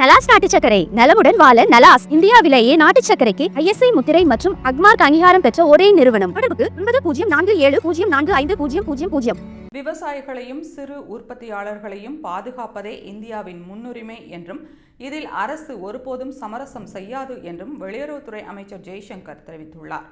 நலாஸ் நாட்டு சக்கரை நலமுடன் வாழ நலாஸ் இந்தியாவிலேயே நாட்டு சக்கரைக்கு ஐஎஸ்ஐ முத்திரை மற்றும் அக்மார்க் அங்கீகாரம் பெற்ற ஒரே நிறுவனம். தொடர்புக்கு ஒன்பது பூஜ்ஜியம் நான்கு ஏழு பூஜ்ஜியம் நான்கு ஐந்து பூஜ்ஜியம் பூஜ்ஜியம் பூஜ்ஜியம். விவசாயிகளையும் சிறு உற்பத்தியாளர்களையும் பாதுகாப்பதே இந்தியாவின் முன்னுரிமை என்றும் இதில் அரசு ஒருபோதும் சமரசம் செய்யாது என்றும் வெளியுறவுத்துறை அமைச்சர் ஜெய்சங்கர் தெரிவித்துள்ளார்.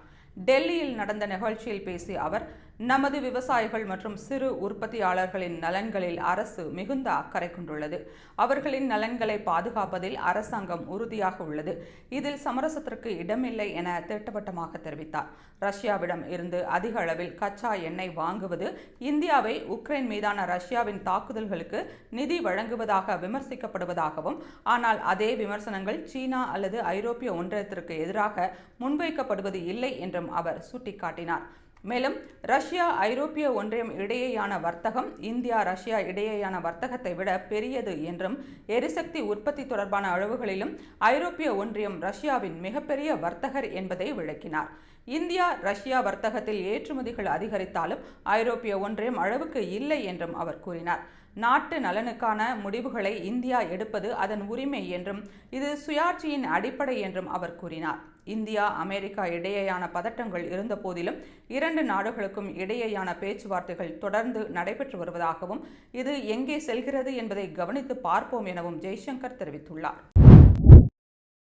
டெல்லியில் நடந்த நிகழ்ச்சியில் பேசிய அவர் நமது விவசாயிகள் மற்றும் சிறு உற்பத்தியாளர்களின் நலன்களில் அரசு மிகுந்த அக்கறை கொண்டுள்ளது. அவர்களின் நலன்களை பாதுகாப்பதில் அரசாங்கம் உறுதியாக உள்ளது. இதில் சமரசத்திற்கு இடமில்லை என திட்டவட்டமாக தெரிவித்தார். ரஷ்யாவிடம் இருந்து அதிக அளவில் கச்சா எண்ணெய் வாங்குவது இந்தியாவை உக்ரைன் மீதான ரஷ்யாவின் தாக்குதல்களுக்கு நிதி வழங்குவதாக விமர்சிக்கப்படுவதாகவும் ஆனால் அதே விமர்சனங்கள் சீனா அல்லது ஐரோப்பிய ஒன்றியத்திற்கு எதிராக முன்வைக்கப்படுவது இல்லை என்றும் அவர் சுட்டிக்காட்டினார். மேலும் ரஷ்யா ஐரோப்பிய ஒன்றியம் இடையேயான வர்த்தகம் இந்தியா ரஷ்யா இடையேயான வர்த்தகத்தை விட பெரியது என்றும் எரிசக்தி உற்பத்தி தொடர்பான அளவுகளிலும் ஐரோப்பிய ஒன்றியம் ரஷ்யாவின் மிகப்பெரிய வர்த்தகர் என்பதை விளக்கினார். இந்தியா ரஷ்யா வர்த்தகத்தில் ஏற்றுமதிகள் அதிகரித்தாலும் ஐரோப்பிய ஒன்றியம் அளவுக்கு இல்லை என்றும் அவர் கூறினார். நாட்டு நலனுக்கான முடிவுகளை இந்தியா எடுப்பது அதன் உரிமை என்றும் இது சுயாட்சியின் அடிப்படை என்றும் அவர் கூறினார். இந்தியா அமெரிக்கா இடையேயான பதட்டங்கள் இருந்த போதிலும் இரண்டு நாடுகளுக்கும் இடையேயான பேச்சுவார்த்தைகள் தொடர்ந்து நடைபெற்று வருவதாகவும் இது எங்கே செல்கிறது என்பதை கவனித்து பார்ப்போம் எனவும் ஜெய்சங்கர் தெரிவித்துள்ளார்.